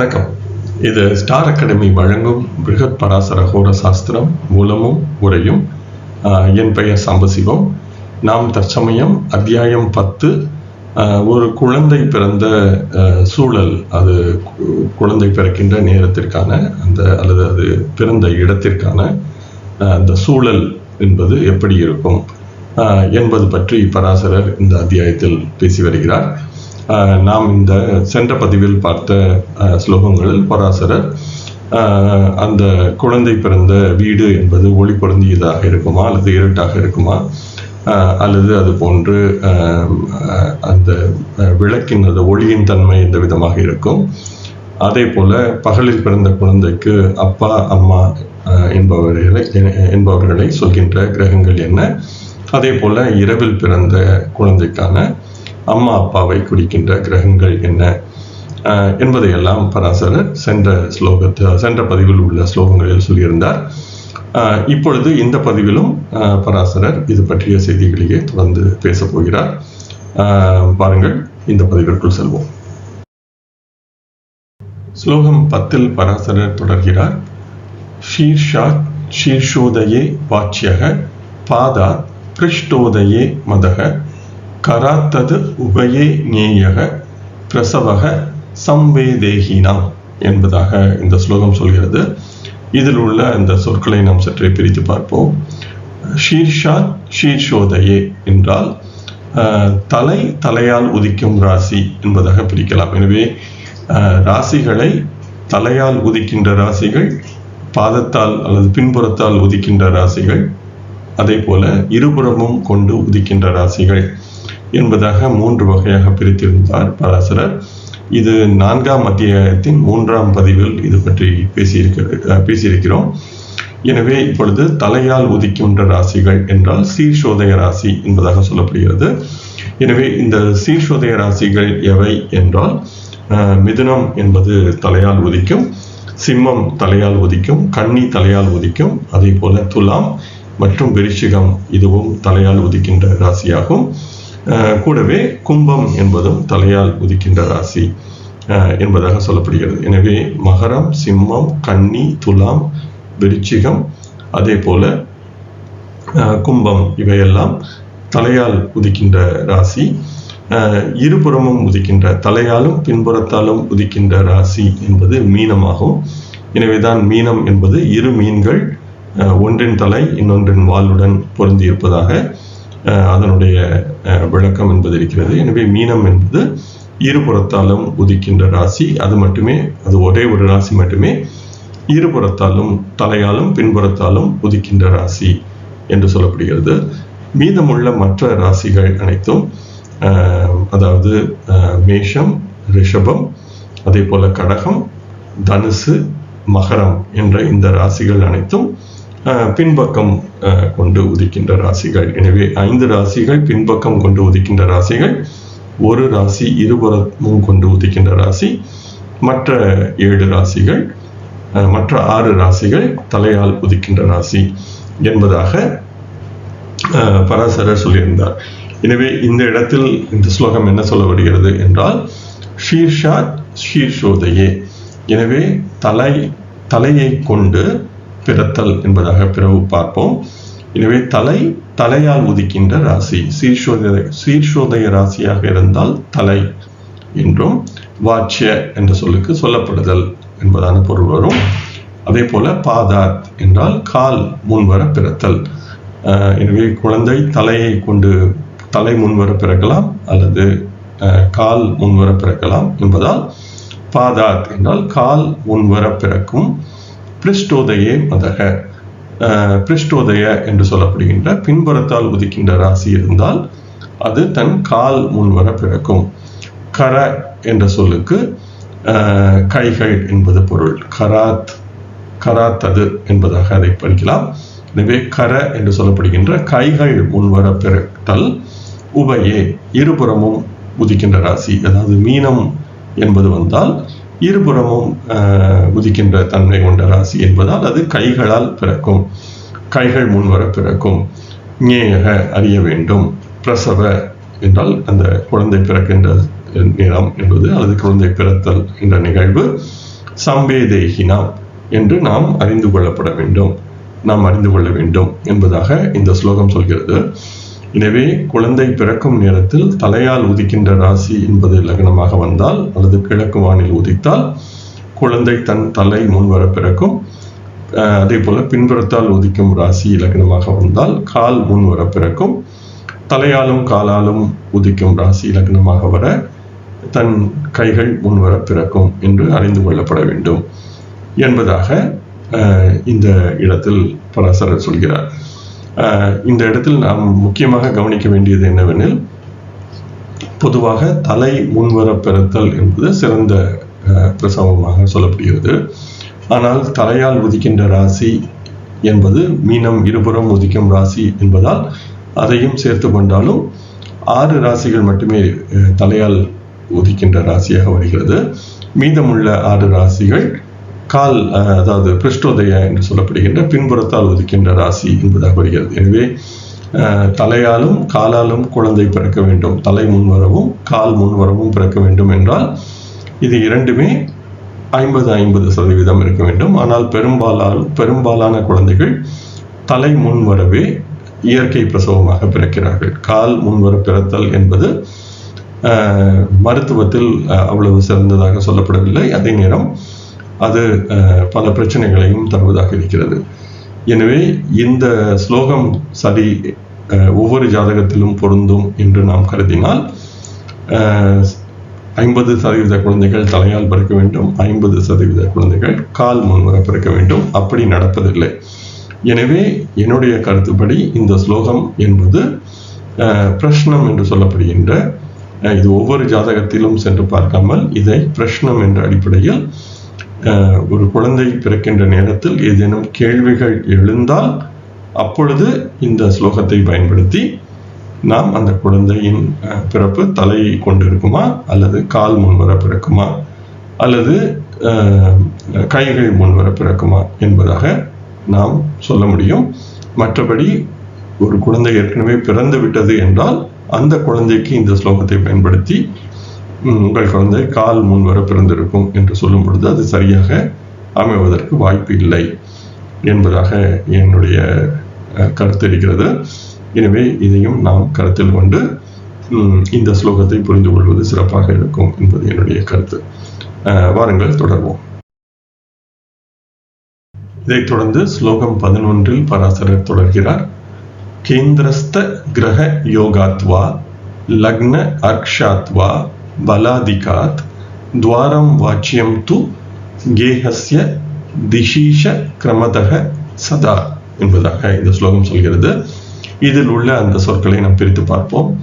வணக்கம். இது star academy வழங்கும் பிருகத் பராசர ஹோர சாஸ்திரம் மூலமும் உரையும். என் பெயர் சாம்பசிவம் நாம் தற்சமயம் அத்தியாயம் பத்து ஆஹ், ஒரு குழந்தை பிறந்த ஆஹ், சூழல் அது குழந்தை பிறக்கின்ற நேரத்திற்கான அந்த அல்லது அது பிறந்த இடத்திற்கான அந்த சூழல் என்பது எப்படி இருக்கும் என்பது பற்றி பராசரர் இந்த அத்தியாயத்தில் பேசி வருகிறார். நாம் இந்த சென்ற பதிவில் பார்த்த ஸ்லோகங்களில் பராசரர் அந்த குழந்தை பிறந்த வீடு என்பது ஒளி பொருந்தியதாக இருக்குமா அல்லது இருட்டாக இருக்குமா? அல்லது அது போன்று அந்த விளக்கின் அந்த ஒளியின் தன்மை எந்த விதமாக இருக்கும்? அதே போல பகலில் பிறந்த குழந்தைக்கு அப்பா அம்மா என்பவர்களை என்பவர்களை சொல்கின்ற கிரகங்கள் என்ன? அதே போல இரவில் பிறந்த குழந்தைக்கான அம்மா அப்பாவை குறிக்கின்ற கிரகங்கள் என்ன? என்பதையெல்லாம் பராசரர் சென்ற ஸ்லோகத்தை சென்ற பதிவில் உள்ள ஸ்லோகங்களில் சொல்லியிருந்தார். இப்பொழுது இந்த பதிவிலும் ஆஹ், பராசரர் இது பற்றிய செய்திகளையே தொடர்ந்து பேசப் போகிறார். பாருங்கள் இந்த பதிவிற்குள் செல்வோம். ஸ்லோகம் பத்தில் பராசரர் தொடர்கிறார். ஷீர்ஷா ஷீர்ஷோதயே வாச்சியக பாதா பிருஷ்டோதயே மதக கராத்தது உபயே ஞேயக பிரசவக சம்வேதேகினாம் என்பதாக இந்த ஸ்லோகம் சொல்கிறது. இதில் உள்ள இந்த சொற்களை நாம் சற்றே பிரித்து பார்ப்போம். ஷீர்ஷாத் ஷீர்ஷோதயே என்றால் தலை தலையால் உதிக்கும் ராசி என்பதாக பிரிக்கலாம். எனவே ராசிகளை தலையால் உதிக்கின்ற ராசிகள் பாதத்தால் அல்லது பின்புறத்தால் உதிக்கின்ற ராசிகள் அதே போல இருபுறமும் கொண்டு உதிக்கின்ற ராசிகள் என்பதாக மூன்று வகையாக பிரித்திருந்தார் பராசரர் இது நான்காம் அத்தியாயத்தின் மூன்றாம் பதிவில் இது பற்றி பேசியிருக்க பேசியிருக்கிறோம். எனவே இப்பொழுது தலையால் உதிக்கின்ற ராசிகள் என்றால் சீர்ஷோதய ராசி என்பதாக சொல்லப்படுகிறது. எனவே இந்த சீர்ஷோதய ராசிகள் எவை என்றால் மிதுனம் என்பது தலையால் உதிக்கும் சிம்மம் தலையால் உதிக்கும் கன்னி தலையால் உதிக்கும் அதே போல துலாம் மற்றும் விருச்சிகம் இதுவும் தலையால் உதிக்கின்ற ராசியாகும். கூடவே கும்பம் என்பதும் தலையால் உதிக்கின்ற ராசி என்பதாக சொல்லப்படுகிறது. எனவே மகரம் சிம்மம் கன்னி துலாம் விருச்சிகம் அதே போல கும்பம் இவையெல்லாம் தலையால் உதிக்கின்ற ராசி இருபுறமும் உதிக்கின்ற தலையாலும் பின்புறத்தாலும் உதிக்கின்ற ராசி என்பது மீனமாகும். எனவேதான் மீனம் என்பது இரு மீன்கள் ஒன்றின் தலை இன்னொன்றின் வாளுடன் பொருந்தியிருப்பதாக அதனுடைய விளக்கம் என்பது இருக்கிறது. எனவே மீனம் என்பது இருபுறத்தாலும் உதிக்கின்ற ராசி. அது மட்டுமே அது ஒரே ஒரு ராசி மட்டுமே. இருபுறத்தாலும் தலையாலும் பின்புறத்தாலும் உதிக்கின்ற ராசி என்று சொல்லப்படுகிறது. மீதமுள்ள மற்ற ராசிகள் அனைத்தும் அதாவது மேஷம் ரிஷபம் அதே போல கடகம் தனுசு மகரம் என்ற இந்த ராசிகள் அனைத்தும் பின்பக்கம் கொண்டு உதிக்கின்ற ராசிகள். எனவே ஐந்து ராசிகள் பின்பக்கம் கொண்டு உதிக்கின்ற ராசிகள் ஒரு ராசி இருபுறமும் கொண்டு உதிக்கின்ற ராசி மற்ற ஏழு ராசிகள் மற்ற ஆறு ராசிகள் தலையால் உதிக்கின்ற ராசி என்பதாக பராசரர் சொல்லியிருந்தார். எனவே இந்த இடத்தில் இந்த ஸ்லோகம் என்ன சொல்ல வருகிறது என்றால் ஷீர்ஷா ஷீர்ஷோதையே. எனவே தலை தலையை கொண்டு பிறத்தல் என்பதாக பிறகு பார்ப்போம். எனவே தலை தலையால் உதிக்கின்ற ராசி. சீர்ஷோதய சீர்ஷோதய ராசியாக இருந்தால் தலை என்றும் வாட்சிய என்ற சொல்லுக்கு சொல்லப்படுதல் என்பதான பொருள் வரும். அதே போல பாதாத் என்றால் கால் முன்வர பிறத்தல். எனவே குழந்தை தலையை கொண்டு தலை முன்வர பிறக்கலாம் அல்லது கால் முன்வர பிறக்கலாம் என்பதால் பாதாத் என்றால் கால் முன்வர பிறக்கும். பிரிஷ்டோதயே மதக. பிரிஷ்டோதய என்று சொல்லப்படுகின்ற பின்புறத்தால் உதிக்கின்ற ராசி இருந்தால் அது தன் கால் முன்வர பிறக்கும். கர என்ற சொல்லுக்கு கைகள் என்பது பொருள். கராத் கராத்தது என்பதாக அதை படிக்கலாம். எனவே கர என்று சொல்லப்படுகின்ற கைகள் முன்வர பிறத்தல் உபயே இருபுறமும் உதிக்கின்ற ராசி. அதாவது மீனம் என்பது வந்தால் இருபுறமும் குதிக்கின்ற உதிக்கின்ற தன்மை கொண்ட ராசி என்பதால் அது கைகளால் பிறக்கும். கைகள் முன்வர பிறக்கும். ஞேயக அறிய வேண்டும். பிரசவ என்றால் அந்த குழந்தை பிறக்கின்ற நிறம் என்பது அல்லது குழந்தை பிறத்தல் என்ற நிகழ்வு. சம்பேதேகினாம் என்று நாம் அறிந்து கொள்ளப்பட வேண்டும். நாம் அறிந்து கொள்ள வேண்டும் என்பதாக இந்த ஸ்லோகம் சொல்கிறது. எனவே குழந்தை பிறக்கும் நேரத்தில் தலையால் உதிக்கின்ற ராசி என்பது லக்னமாக வந்தால் அல்லது கிழக்கு வானில் உதித்தால் குழந்தை தன் தலை முன்வர பிறக்கும். அதே போல பின்புறத்தால் உதிக்கும் ராசி லக்னமாக வந்தால் கால் முன்வர பிறக்கும். தலையாலும் காலாலும் உதிக்கும் ராசி லக்னமாக வர தன் கைகள் முன்வர பிறக்கும் என்று அறிந்து கொள்ளப்பட வேண்டும். என்பதாக இந்த இடத்தில் பராசரர் சொல்கிறார். இந்த இடத்தில் நாம் முக்கியமாக கவனிக்க வேண்டியது என்னவெனில் பொதுவாக தலை முன்வர பெறுத்தல் என்பது சிறந்த பிரசவமாக சொல்லப்படுகிறது. ஆனால் தலையால் உதிக்கின்ற ராசி என்பது மீனம் இருபுறம் உதிக்கும் ராசி என்பதால் அதையும் சேர்த்து கொண்டாலும் ஆறு ராசிகள் மட்டுமே தலையால் உதிக்கின்ற ராசியாக வருகிறது. மீதமுள்ள ஆறு ராசிகள் கால் அதாவது பிருஷ்டோதய என்று சொல்லப்படுகின்ற பின்புறத்தால் ஒதுக்கின்ற ராசி என்பதாக வருகிறது. எனவே தலையாலும் காலாலும் குழந்தை பிறக்க வேண்டும். தலை முன்வரவும் கால் முன்வரவும் பிறக்க வேண்டும் என்றால் இது இரண்டுமே ஐம்பது ஐம்பது சதவீதம் இருக்க வேண்டும். ஆனால் பெரும்பாலால் பெரும்பாலான குழந்தைகள் தலை முன்வரவே இயற்கை பிரசவமாக பிறக்கிறார்கள். கால் முன்வர பிறத்தல் என்பது மருத்துவத்தில் அவ்வளவு சிறந்ததாக சொல்லப்படவில்லை. அதே நேரம் அது பல பிரச்சனைகளையும் தருவதாக இருக்கிறது. எனவே இந்த ஸ்லோகம் சரி ஒவ்வொரு ஜாதகத்திலும் பொருந்தும் என்று நாம் கருதினால் ஐம்பது சதவீத குழந்தைகள் தலையால் பிறக்க வேண்டும் ஐம்பது சதவீத குழந்தைகள் கால் முன்வர பிறக்க வேண்டும். அப்படி நடப்பதில்லை. எனவே என்னுடைய கருத்துப்படி இந்த ஸ்லோகம் என்பது பிரஷ்னம் என்று சொல்லப்படுகின்ற இது ஒவ்வொரு ஜாதகத்திலும் சென்று பார்க்காமல் இதை பிரஷ்னம் என்ற அடிப்படையில் ஒரு குழந்தை பிறக்கின்ற நேரத்தில் ஏதேனும் கேள்விகள் எழுந்தால் அப்பொழுது இந்த ஸ்லோகத்தை பயன்படுத்தி நாம் அந்த குழந்தையின் பிறப்பு தலை கொண்டிருக்குமா? அல்லது கால் முன்வர பிறக்குமா? அல்லது கைகள் முன்வர பிறக்குமா? என்பதாக நாம் சொல்ல முடியும். மற்றபடி ஒரு குழந்தை ஏற்கனவே பிறந்து விட்டது என்றால் அந்த குழந்தைக்கு இந்த ஸ்லோகத்தை பயன்படுத்தி உங்கள் குழந்தை கால் முன்வர பிறந்திருக்கும் என்று சொல்லும் பொழுது அது சரியாக அமைவதற்கு வாய்ப்பு இல்லை என்பதாக என்னுடைய கருத்து இருக்கிறது. எனவே இதையும் நாம் கருத்தில் கொண்டு இந்த ஸ்லோகத்தை புரிந்து கொள்வது சிறப்பாக இருக்கும் என்பது என்னுடைய கருத்து. வாருங்கள் தொடர்வோம். இதைத் தொடர்ந்து ஸ்லோகம் பதினொன்றில் பராசரர் தொடர்கிறார். கேந்திரஸ்த கிரக யோகாத்வா லக்ன அர்க்ஷாத்வா பலாதிகாத் துவாரம் வாச்சியம் து கேஹஸ்ய திசீஷ கிரமதக சதா என்பதாக இந்த ஸ்லோகம் சொல்கிறது. இதில் உள்ள அந்த சொற்களை நாம் பிரித்து பார்ப்போம்.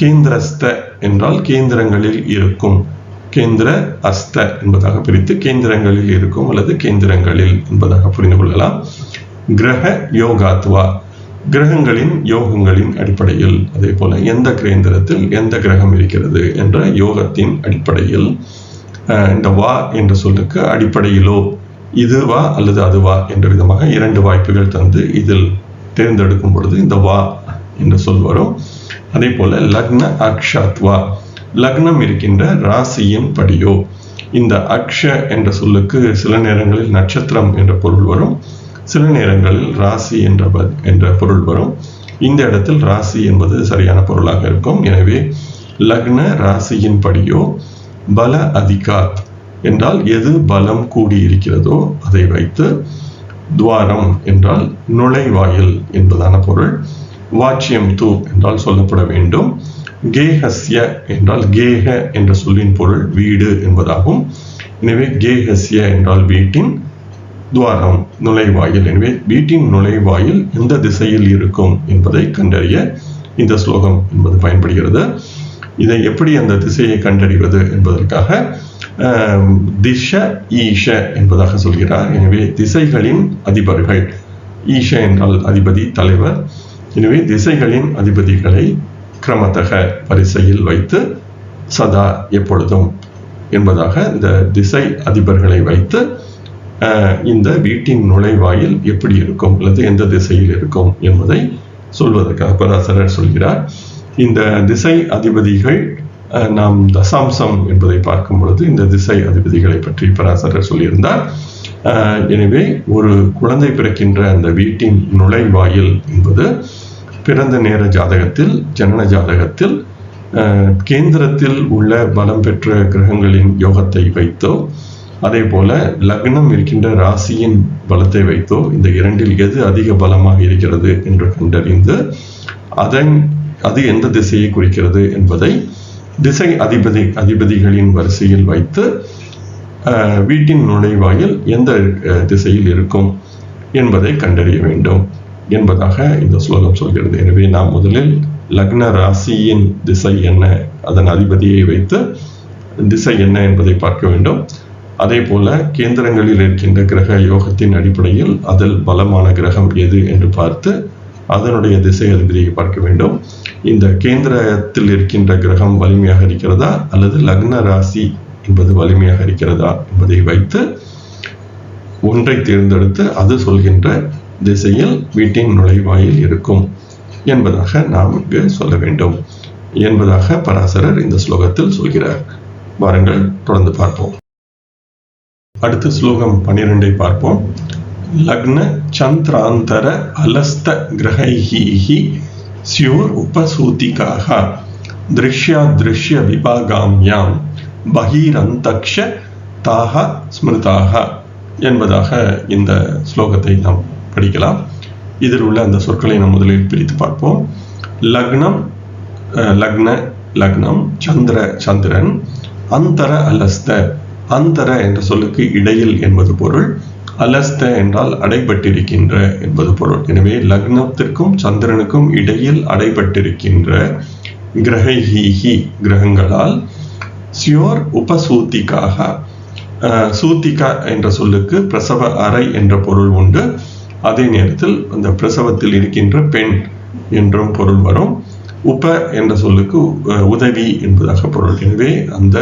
கேந்திரஸ்த என்றால் கேந்திரங்களில் இருக்கும். கேந்திர அஸ்த என்பதாக பிரித்து கேந்திரங்களில் இருக்கும் அல்லது கேந்திரங்களில் என்பதாக புரிந்து கொள்ளலாம். கிரக யோகாத்வா கிரகங்களின் யோகங்களின் அடிப்படையில் அதே போல எந்த கேந்திரத்தில் எந்த கிரகம் இருக்கிறது என்ற யோகத்தின் அடிப்படையில் அஹ், இந்த வா என்ற சொல்லுக்கு அடிப்படையிலோ இதுவா அல்லது அதுவா என்ற விதமாக இரண்டு வாய்ப்புகள் தந்து இதில் தேர்ந்தெடுக்கும் பொழுது இந்த வா என்ற சொல் வரும். அதே போல லக்ன அக்ஷாத்வா லக்னம் இருக்கின்ற ராசியின் படியோ இந்த அக்ஷ என்ற சொல்லுக்கு சில நேரங்களில் நட்சத்திரம் என்ற பொருள் வரும். சில நேரங்களில் ராசி என்ற ப- என்ற பொருள் வரும். இந்த இடத்தில் ராசி என்பது சரியான பொருளாக இருக்கும். எனவே லக்ன ராசியின் படியோ பல அதிகாத் என்றால் எது பலம் கூடி இருக்கிறதோ அதை வைத்து துவாரம் என்றால் நுழைவாயில் என்பதான பொருள். வாச்சியம் து என்றால் சொல்லப்பட வேண்டும். கேஹஸ்ய என்றால் கேஹ என்ற சொல்லின் பொருள் வீடு என்பதாகும். எனவே கேஹஸ்ய என்றால் வீட்டின் துவாரம் நுழைவாயில். எனவே வீட்டின் நுழைவாயில் எந்த திசையில் இருக்கும் என்பதை கண்டறிய இந்த ஸ்லோகம் என்பது பயன்படுகிறது. இதை எப்படி அந்த திசையை கண்டறிவது என்பதற்காக திஷ ஈஷ என்பதாக சொல்கிறார். எனவே திசைகளின் அதிபர்கள். ஈஷ என்றால் அதிபதி தலைவர். எனவே திசைகளின் அதிபதிகளை கிரமத்தக வரிசையில் வைத்து சதா எப்பொழுதும் என்பதாக இந்த திசை அதிபர்களை வைத்து இந்த வீட்டின் நுழைவாயில் எப்படி இருக்கும் அல்லது எந்த திசையில் இருக்கும் என்பதை சொல்வதற்காக பராசரர் சொல்கிறார். இந்த திசை அதிபதிகள் நாம் தசாம்சம் என்பதை பார்க்கும் பொழுது இந்த திசை அதிபதிகளை பற்றி பராசரர் சொல்லியிருந்தார். எனவே ஒரு குழந்தை பிறக்கின்ற அந்த வீட்டின் நுழைவாயில் என்பது பிறந்த நேர ஜாதகத்தில் ஜனன ஜாதகத்தில் கேந்திரத்தில் உள்ள பலம் பெற்ற கிரகங்களின் யோகத்தை வைத்தோ அதே போல லக்னம் இருக்கின்ற ராசியின் பலத்தை வைத்தோ இந்த இரண்டில் எது அதிக பலமாக இருக்கிறது என்று கண்டறிந்து அதன் அது எந்த திசையை குறிக்கிறது என்பதை திசை அதிபதி அதிபதிகளின் வரிசையில் வைத்து வீட்டின் நுழைவாயில் எந்த திசையில் இருக்கும் என்பதை கண்டறிய வேண்டும் என்பதாக இந்த ஸ்லோகம் சொல்கிறது. எனவே நாம் முதலில் லக்ன ராசியின் திசை என்ன அதன் அதிபதியை வைத்து திசை என்ன என்பதை பார்க்க வேண்டும். அதே போல கேந்திரங்களில் இருக்கின்ற கிரக யோகத்தின் அடிப்படையில் அதில் பலமான கிரகம் எது என்று பார்த்து அதனுடைய திசை அதிபதியை பார்க்க வேண்டும். இந்த கேந்திரத்தில் இருக்கின்ற கிரகம் வலிமையாக இருக்கிறதா அல்லது லக்ன ராசி என்பது வலிமையாக இருக்கிறதா என்பதை வைத்து ஒன்றை தேர்ந்தெடுத்து அது சொல்கின்ற திசையில் வீட்டின் நுழைவாயில் இருக்கும் என்பதாக நாம் இங்கு சொல்ல வேண்டும் என்பதாக பராசரர் இந்த ஸ்லோகத்தில் சொல்கிறார். வாருங்கள் தொடர்ந்து பார்ப்போம். அடுத்த ஸ்லோகம் பன்னிரெண்டை பார்ப்போம். லக்ன சந்திராந்தர அலஸ்த கிரகைஹி ஸ்யோர் உபசூதிகாக திருஷ்யா திருஷ்ய விபாகாம்யாம் பகீரந்தக்ஷ தாக ஸ்மிருதாக என்பதாக இந்த ஸ்லோகத்தை நாம் படிக்கலாம். இதில் உள்ள அந்த சொற்களை நாம் முதலில் பிரித்து பார்ப்போம். லக்னம் லக்ன லக்னம் சந்திர சந்திரன் அந்தர அலஸ்த அந்தர என்ற சொல்லுக்கு இடையில் என்பது பொருள் அலஸ்த என்றால் அடைபட்டிருக்கின்ற என்பது பொருள். எனவே லக்னத்திற்கும் சந்திரனுக்கும் இடையில் அடைபட்டிருக்கின்ற கிரகஹீஹி கிரகங்களால் சியோர் உபசூத்திக்காக சூத்திகா என்ற சொல்லுக்கு பிரசவ அறை என்ற பொருள் உண்டு. அதே நேரத்தில் அந்த பிரசவத்தில் இருக்கின்ற பெண் என்றும் பொருள் வரும். உப என்ற சொல்லுக்கு உதவி என்பதாக பொருள். எனவே அந்த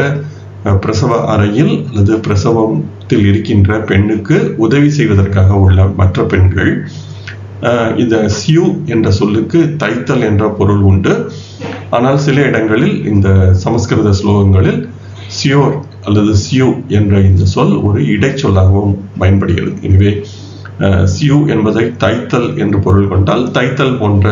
பிரசவ அறையில் அல்லது பிரசவத்தில் இருக்கின்ற பெண்ணுக்கு உதவி செய்வதற்காக உள்ள மற்ற பெண்கள் இந்த சியூ என்ற சொல்லுக்கு தைத்தல் என்ற பொருள் உண்டு. ஆனால் சில இடங்களில் இந்த சமஸ்கிருத ஸ்லோகங்களில் சியோர் அல்லது சியூ என்ற இந்த சொல் ஒரு இடைச்சொல்லாகவும் பயன்படுகிறது. எனவே சியூ என்பதை தைத்தல் என்று பொருள் கொண்டால் தைத்தல் போன்ற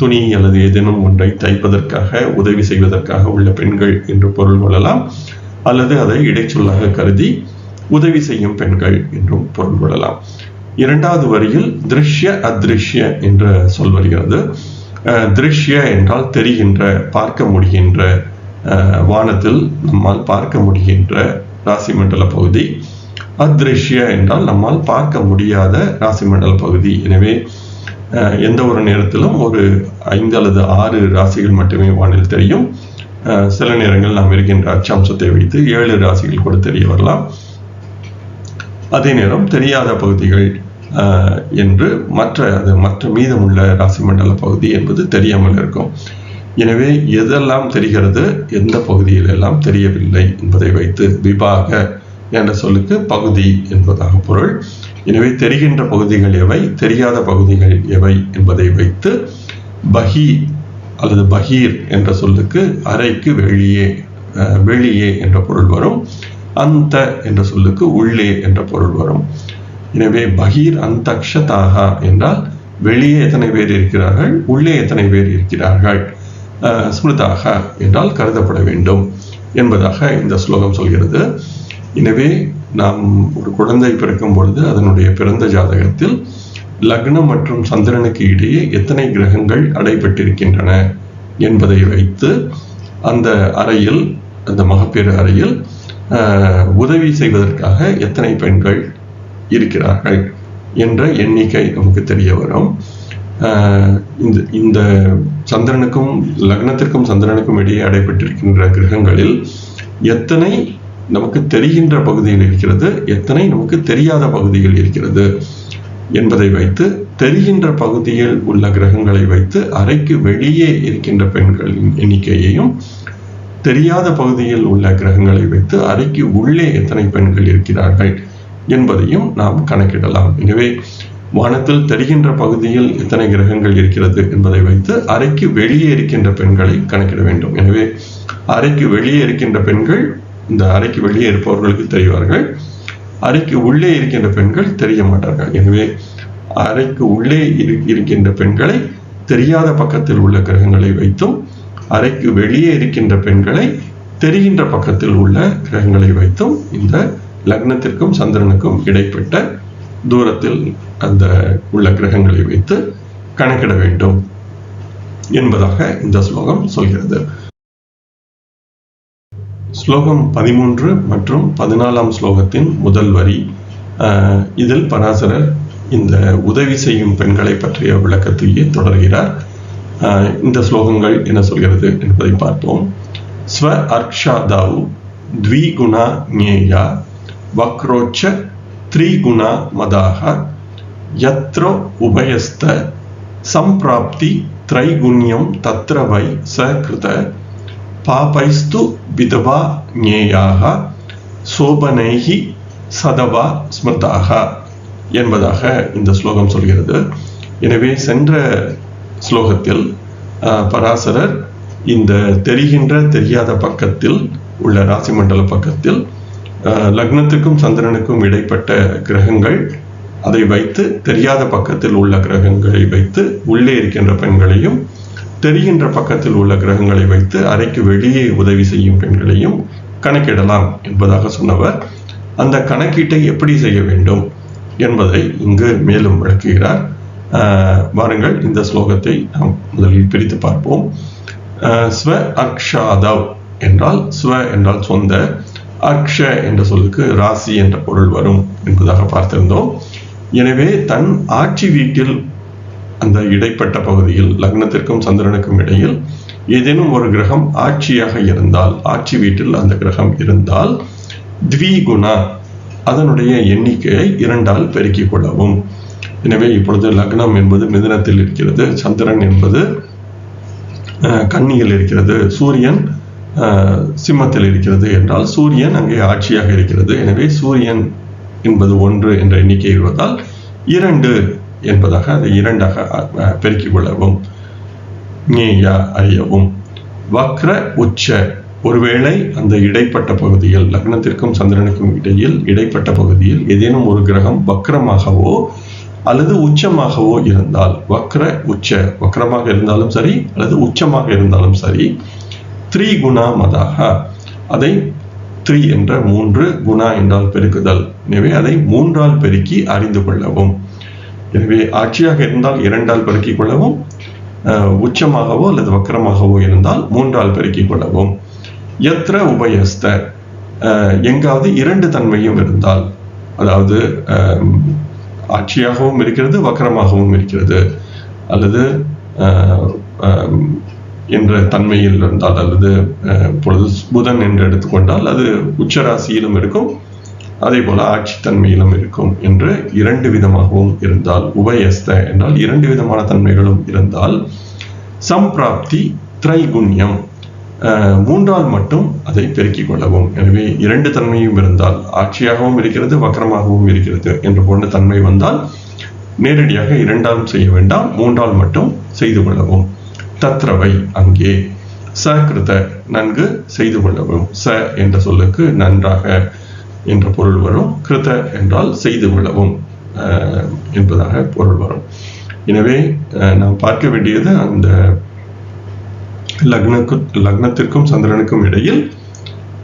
துணி அல்லது ஏதேனும் ஒன்றை தைப்பதற்காக உதவி செய்வதற்காக உள்ள பெண்கள் என்று பொருள் கொள்ளலாம். அல்லது அதை இடைச்சொல்லாக கருதி உதவி செய்யும் பெண்கள் என்றும் பொருள் கொள்ளலாம். இரண்டாவது வரியில் திருஷ்ய அத்ருஷ்ய என்ற சொல் வருகிறது. திருஷ்ய என்றால் தெரிகின்ற பார்க்க முடிகின்ற வானத்தில் நம்மால் பார்க்க முடிகின்ற ராசி மண்டல பகுதி. அத்ருஷ்ய என்றால் நம்மால் பார்க்க முடியாத ராசி மண்டல பகுதி. எனவே எந்த ஒரு நேரத்திலும் ஒரு ஐந்து அல்லது ஆறு ராசிகள் மட்டுமே வானில் தெரியும். அஹ், சில நேரங்கள் நாம் இருக்கின்ற அச்சாம்சத்தை வைத்து ஏழு ராசிகள் கூட தெரிய வரலாம். அதே நேரம் தெரியாத பகுதிகள் என்று மற்ற அது மற்ற மீதமுள்ள ராசி மண்டல பகுதி என்பது தெரியாமல் இருக்கும். எனவே எதெல்லாம் தெரிகிறது எந்த பகுதியில் எல்லாம் தெரியவில்லை என்பதை வைத்து விபாக என்ற சொல்லுக்கு பகுதி என்பதாக பொருள். எனவே தெரிகின்ற பகுதிகள் எவை? தெரியாத பகுதிகள் எவை என்பதை வைத்து பஹி அல்லது பஹீர் என்ற சொல்லுக்கு அறைக்கு வெளியே வெளியே என்ற பொருள் வரும். அந்த என்ற சொல்லுக்கு உள்ளே என்ற பொருள் வரும். எனவே பகீர் அந்தக்ஷதாகா என்றால் வெளியே எத்தனை பேர் இருக்கிறார்கள்? உள்ளே எத்தனை பேர் இருக்கிறார்கள்? ஸ்மிருதாக என்றால் கருதப்பட வேண்டும் என்பதாக இந்த ஸ்லோகம் சொல்கிறது. எனவே நாம் ஒரு குழந்தை பிறக்கும் பொழுது அதனுடைய பிறந்த ஜாதகத்தில் லக்னம் மற்றும் சந்திரனுக்கு இடையே எத்தனை கிரகங்கள் அடைபட்டிருக்கின்றன என்பதை வைத்து அந்த அறையில் அந்த மகப்பேறு அறையில் உதவி செய்வதற்காக எத்தனை பெண்கள் இருக்கிறார்கள் என்ற எண்ணிக்கை நமக்கு தெரிய வரும். இந்த இந்த சந்திரனுக்கும் லக்னத்திற்கும் சந்திரனுக்கும் இடையே அடைபட்டிருக்கின்ற கிரகங்களில் எத்தனை நமக்கு தெரிகின்ற பகுதியில் இருக்கிறது எத்தனை நமக்கு தெரியாத பகுதியில் இருக்கிறது என்பதை வைத்து தெரிகின்ற பகுதியில் உள்ள கிரகங்களை வைத்து அறைக்கு வெளியே இருக்கின்ற பெண்களின் எண்ணிக்கையையும் தெரியாத பகுதியில் உள்ள கிரகங்களை வைத்து அறைக்கு உள்ளே எத்தனை பெண்கள் இருக்கிறார்கள் என்பதையும் நாம் கணக்கிடலாம். எனவே வானத்தில் தெரிகின்ற பகுதியில் எத்தனை கிரகங்கள் இருக்கிறது என்பதை வைத்து அறைக்கு வெளியே இருக்கின்ற பெண்களை கணக்கிட வேண்டும். எனவே அறைக்கு வெளியே இருக்கின்ற பெண்கள் இந்த அறைக்கு வெளியே இருப்பவர்களுக்கு தெரிவார்கள். அறைக்கு உள்ளே இருக்கின்ற பெண்கள் தெரிய மாட்டார்கள். எனவே அறைக்கு உள்ளே இருக்கின்ற பெண்களை தெரியாத பக்கத்தில் உள்ள கிரகங்களை வைத்தும் அறைக்கு வெளியே இருக்கின்ற பெண்களை தெரிகின்ற பக்கத்தில் உள்ள கிரகங்களை வைத்தும் இந்த லக்னத்திற்கும் சந்திரனுக்கும் இடைப்பட்ட தூரத்தில் அந்த உள்ள கிரகங்களை வைத்து கணக்கிட வேண்டும் என்பதாக இந்த ஸ்லோகம் சொல்கிறது. ஸ்லோகம் பதிமூன்று மற்றும் பதினாலாம் ஸ்லோகத்தின் முதல் வரி இதில் பராசரர் இந்த உதவி செய்யும் பெண்களை பற்றிய விளக்கத்தையே தொடர்கிறார். இந்த ஸ்லோகங்கள் என்ன சொல்கிறது என்பதை பார்ப்போம். ஸ்வ அர்க்ஷாதாவு த்விகுணா ஞேயா வக்ரோச்ச த்ரிகுணா மதாக யத்ரோ உபயஸ்த சம்பிராப்தி த்ரைகுண்யம் தத்ரவை ச சகிருத பாபைஸ்து விதவா ஞேயாக சோபனைகி சதவா ஸ்மிருதாக என்பதாக இந்த ஸ்லோகம் சொல்கிறது. எனவே சென்ற ஸ்லோகத்தில் பராசரர் இந்த தெரிகின்ற தெரியாத பக்கத்தில் உள்ள ராசி மண்டல பக்கத்தில் லக்னத்துக்கும் சந்திரனுக்கும் இடைப்பட்ட கிரகங்கள் அதை வைத்து தெரியாத பக்கத்தில் உள்ள கிரகங்களை வைத்து உள்ளே இருக்கின்ற பெண்களையும் தெரிகின்ற பக்கத்தில் உள்ள கிரகங்களை வைத்து அறைக்கு வெளியே உதவி செய்யும் பெண்களையும் கணக்கிடலாம் என்பதாக சொன்னவர். அந்த கணக்கீட்டை எப்படி செய்ய வேண்டும் என்பதை இங்கு மேலும் விளக்குகிறார். வாருங்கள் இந்த ஸ்லோகத்தை நாம் முதலில் பிரித்து பார்ப்போம். ஸ்வ அக்ஷாதவ் என்றால் ஸ்வ என்றால் சொந்த அக்ஷ என்ற சொல்லுக்கு ராசி என்ற பொருள் வரும் என்பதாக பார்த்திருந்தோம். எனவே தன் ஆட்சி வீட்டில் அந்த இடைப்பட்ட பகுதியில் லக்னத்திற்கும் சந்திரனுக்கும் இடையில் ஏதேனும் ஒரு கிரகம் ஆட்சியாக இருந்தால் ஆட்சி வீட்டில் அந்த கிரகம் இருந்தால் த்விகுணா அதனுடைய எண்ணிக்கையை இரண்டால் பெருக்கிக் கொள்ளவும். எனவே இப்பொழுது லக்னம் என்பது மிதுனத்தில் இருக்கிறது சந்திரன் என்பது கன்னியில் இருக்கிறது சூரியன் சிம்மத்தில் இருக்கிறது என்றால் சூரியன் அங்கே ஆட்சியாக இருக்கிறது. எனவே சூரியன் என்பது ஒன்று என்ற எண்ணிக்கை இருப்பதால் இரண்டு என்பதாக அதை இரண்டாக பெருக்கிக் கொள்ளவும். ஞேயா அறியவும் வக்ர உச்ச. ஒருவேளை அந்த இடைப்பட்ட பகுதியில் லக்னத்திற்கும் சந்திரனுக்கும் இடையில் இடைப்பட்ட பகுதியில் ஏதேனும் ஒரு கிரகம் வக்ரமாகவோ அல்லது உச்சமாகவோ இருந்தால் வக்ர உச்ச வக்ரமாக இருந்தாலும் சரி அல்லது உச்சமாக இருந்தாலும் சரி த்ரீ குணா மதாக அதை த்ரீ என்ற மூன்று குணா என்றால் பெருக்குதல். எனவே அதை மூன்றால் பெருக்கி அறிந்து கொள்ளவும். எனவே ஆட்சியாக இருந்தால் இரண்டால் பெருக்கிக் கொள்ளவும் உச்சமாகவோ அல்லது வக்கரமாகவோ இருந்தால் மூன்றால் பெருக்கிக் கொள்ளவும். எத்திர உபயஸ்த எங்காவது இரண்டு தன்மையும் இருந்தால் அதாவது ஆட்சியாகவும் இருக்கிறது வக்கரமாகவும் இருக்கிறது. அல்லது என்ற தன்மையில் இருந்தால் அல்லது பொழுது புதன் என்று எடுத்துக்கொண்டால் அது உச்சராசியிலும் இருக்கும். அதே போல ஆட்சி தன்மையிலும் இருக்கும் என்று இரண்டு விதமாகவும் இருந்தால் உபயஸ்த என்றால் இரண்டு விதமான தன்மைகளும் இருந்தால் சம்பிராப்தி திரைகுண்யம் மூன்றால் மட்டும் அதை பெருக்கிக் கொள்ளவும். எனவே இரண்டு தன்மையும் இருந்தால் ஆட்சியாகவும் இருக்கிறது வக்கரமாகவும் இருக்கிறது என்று போன்ற தன்மை வந்தால் நேரடியாக இரண்டாலும் செய்ய வேண்டாம் மூன்றால் மட்டும் செய்து கொள்ளவும். தத்ரவை அங்கே ச கிருத நன்கு செய்து கொள்ளவும். ச என்ற சொல்லுக்கு நன்றாக என்ற பொருள் வரும். கிருத என்றால் செய்து கொள்ளவும் என்பதாக பொருள் வரும். எனவே நாம் பார்க்க வேண்டியது அந்த லக்னக்கு லக்னத்திற்கும் சந்திரனுக்கும் இடையில்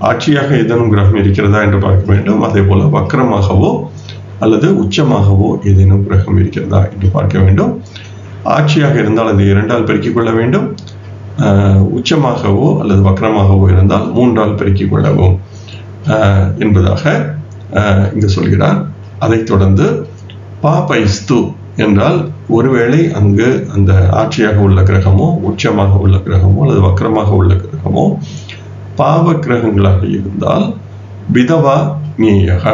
ஆட்சியாக ஏதேனும் கிரகம் இருக்கிறதா என்று பார்க்க வேண்டும். அதே போல வக்கரமாகவோ அல்லது உச்சமாகவோ ஏதேனும் கிரகம் இருக்கிறதா என்று பார்க்க வேண்டும். ஆட்சியாக இருந்தால் அது இரண்டால் பெருக்கிக் கொள்ள வேண்டும். உச்சமாகவோ அல்லது வக்கரமாகவோ இருந்தால் மூன்றால் பெருக்கிக் கொள்ளவும். என்பதாக இங்கு சொல்கிறார். அதைத் தொடர்ந்து பாபைஸ்து என்றால் ஒருவேளை அங்கு அந்த ஆட்சியாக உள்ள கிரகமோ உச்சமாக உள்ள கிரகமோ அல்லது வக்கரமாக உள்ள கிரகமோ பாவ கிரகங்களாக இருந்தால் விதவா நீயக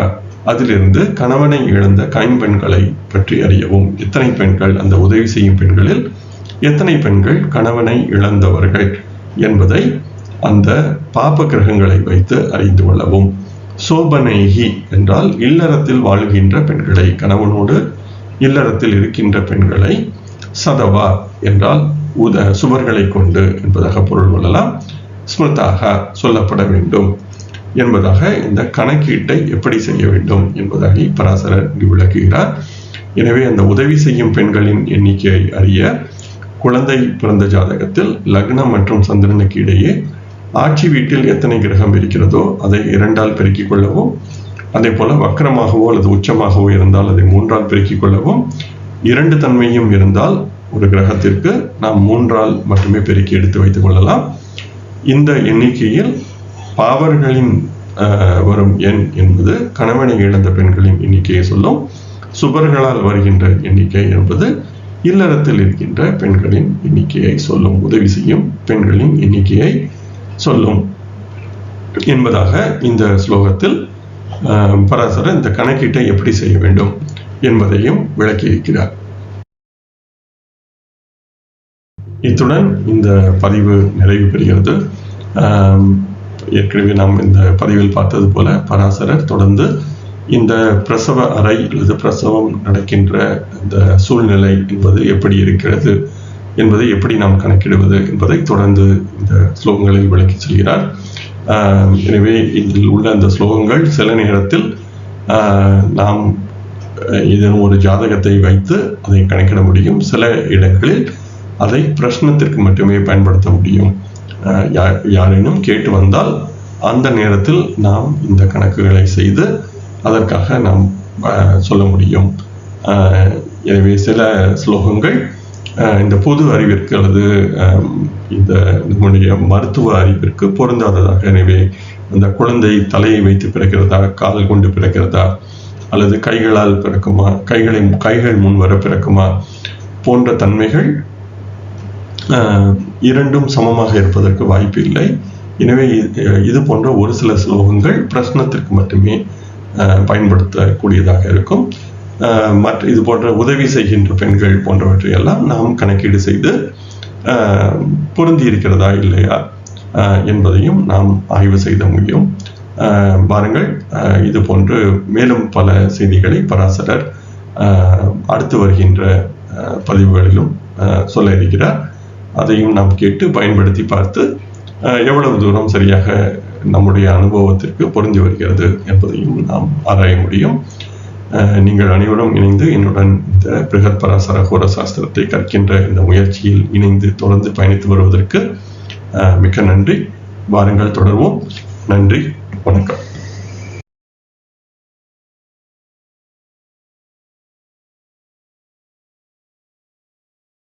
அதிலிருந்து கணவனை இழந்த கைம்பெண்களை பற்றி அறியவும் எத்தனை பெண்கள் அந்த உதவி செய்யும் பெண்களில் எத்தனை பெண்கள் கணவனை இழந்தவர்கள் என்பதை அந்த பாப கிரகங்களை வைத்து அறிந்து கொள்ளவும். சோபனைகி என்றால் இல்லறத்தில் வாழ்கின்ற பெண்களை கணவனோடு இல்லறத்தில் இருக்கின்ற பெண்களை சதவா என்றால் உத சுவர்களை கொண்டு என்பதாக பொருள் கொள்ளலாம். ஸ்மிருதாக சொல்லப்பட வேண்டும் என்பதாக இந்த கணக்கீட்டை எப்படி செய்ய வேண்டும் என்பதாக பராசரர் விளக்குகிறார். எனவே அந்த உதவி செய்யும் பெண்களின் எண்ணிக்கையை அறிய குழந்தை பிறந்த ஜாதகத்தில் லக்னம் மற்றும் சந்திரனுக்கு இடையே ஆட்சி வீட்டில் எத்தனை கிரகம் இருக்கிறதோ அதை இரண்டால் பெருக்கிக் கொள்ளவும் அதே போல வக்கரமாகவோ அல்லது உச்சமாகவோ இருந்தால் அதை மூன்றால் பெருக்கிக் கொள்ளவும் இரண்டு தன்மையும் இருந்தால் ஒரு கிரகத்திற்கு நாம் மூன்றால் மட்டுமே பெருக்கி எடுத்து வைத்துக் கொள்ளலாம். இந்த எண்ணிக்கையில் பாவர்களின் வரும் எண் என்பது கணவனை இழந்த பெண்களின் எண்ணிக்கையை சொல்லும் சுபர்களால் வருகின்ற எண்ணிக்கை என்பது இல்லறத்தில் இருக்கின்ற பெண்களின் எண்ணிக்கையை சொல்லும் உதவி செய்யும் பெண்களின் எண்ணிக்கையை சொல்லும். என்பதாக இந்த ஸ்லோகத்தில் பராசரர் இந்த கணக்கீட்டை எப்படி செய்ய வேண்டும் என்பதையும் விளக்கியிருக்கிறார். இத்துடன் இந்த பதிவு நிறைவு பெறுகிறது. ஏற்கனவே நாம் இந்த பதிவில் பார்த்தது போல பராசரர் தொடர்ந்து இந்த பிரசவ அறை அல்லது பிரசவம் நடக்கின்ற இந்த சூழ்நிலை என்பது எப்படி இருக்கிறது என்பதை எப்படி நாம் கணக்கிடுவது என்பதை தொடர்ந்து இந்த ஸ்லோகங்களில் விளக்கி செல்கிறார். எனவே இதில் உள்ள அந்த ஸ்லோகங்கள் சில நேரத்தில் நாம் இதன் ஏதேனும் ஒரு ஜாதகத்தை வைத்து அதை கணக்கிட முடியும். சில இடங்களில் அதை பிரஷ்னத்திற்கு மட்டுமே பயன்படுத்த முடியும். யா- யாரேனும் கேட்டு வந்தால் அந்த நேரத்தில் நாம் இந்த கணக்குகளை செய்து அதற்காக நாம் சொல்ல முடியும். எனவே சில ஸ்லோகங்கள் இந்த பொது அறிவிற்கு அல்லது இந்த நம்முடைய மருத்துவ அறிவிற்கு பொருந்தாததாக. எனவே அந்த குழந்தை தலையை வைத்து பிறக்கிறதா கால் கொண்டு பிறக்கிறதா அல்லது கைகளால் பிறக்குமா கைகளை கைகள் முன் வர பிறக்குமா போன்ற தன்மைகள் ஆஹ், இரண்டும் சமமாக இருப்பதற்கு வாய்ப்பு இல்லை. எனவே இது- இது போன்ற ஒரு சில ஸ்லோகங்கள் பிரசனத்திற்கு மட்டுமே ஆஹ், பயன்படுத்தக்கூடியதாக இருக்கும். மற்ற இது போன்ற உதவி செய்கின்ற பெண்கள் போன்றவற்றை எல்லாம் நாம் கணக்கீடு செய்து பொருந்தி இருக்கிறதா இல்லையா என்பதையும் நாம் ஆய்வு செய்த முடியும். பாருங்கள் இது போன்று மேலும் பல செய்திகளை பராசரர் அடுத்து வருகின்ற பதிவுகளிலும் சொல்ல இருக்கிறார். அதையும் நாம் கேட்டு பயன்படுத்தி பார்த்து எவ்வளவு தூரம் சரியாக நம்முடைய அனுபவத்திற்கு பொருந்தி வருகிறது என்பதையும் நாம் ஆராய முடியும். நீங்கள் அனைவரும் இணைந்து என்னுடன் இந்த பிருகத் பராசர ஹோர சாஸ்திரத்தை கற்கின்ற இந்த முயற்சியில் இணைந்து தொடர்ந்து பயணித்து வருவதற்கு மிக்க நன்றி. வாருங்கள் தொடர்வோம். நன்றி. வணக்கம்.